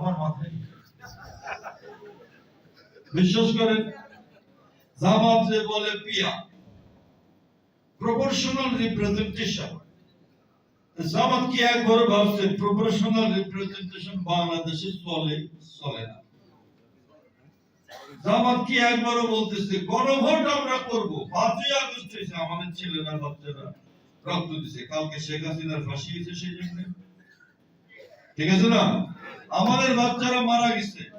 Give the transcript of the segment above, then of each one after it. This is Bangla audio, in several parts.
আমার মাথায়। বিশ্বাস করেন, জামাত যে বলে পিয়া প্রপোর্শনাল রিপ্রেজেন্টেশন জামাত কি একবার ভাবছে প্রপোর্শনাল রিপ্রেজেন্টেশন বাংলাদেশে চলে চলে না। জামাত কি একবারও বলতেছে, গণভোট আমরা করব। পাঁচই আগস্ট এসে আমাদের ছেলেরা, বাচ্চারা রক্ত দিছে। কালকে শেখ হাসিনার ফাঁসি হয়েছে সেই জন্য। ঠিক আছে না? আমাদের বাচ্চারা মারা গেছে।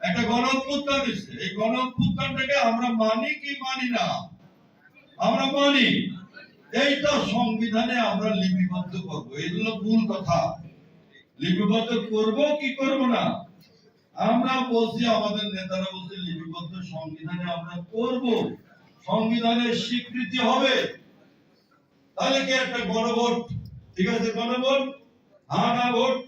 একটা গণ অভ্যুত্থান হয়েছে। এই গণ অভ্যুত্থানটাকে আমরা মানি কি মানি না? আমরা মানি। এইটা সংবিধানে আমরা লিপিবদ্ধ করব। এগুলো ভুল কথা। লিপিবদ্ধ করব কি করব না? আমরা বলছি, আমাদের নেতারা বলছে, লিপিবদ্ধ সংবিধানে আমরা করব। সংবিধানের স্বীকৃতি হবে। তাহলে কি একটা গণভোট? ঠিক আছে, গণভোট? হানা ভোট? তা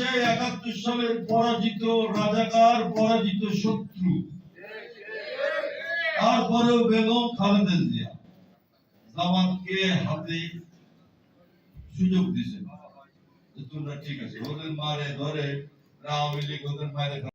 বাংলাদেশে একাত্তর সালের পরাজিত রাজাকার, পরাজিত শত্রু। তারপরেও বেগম খালেদা জিয়া জামাতকে হাতে সুযোগ দিছে তোমরা ঠিক আছে। ওদের মারে ধরে আওয়ামী লীগ ওদের মারে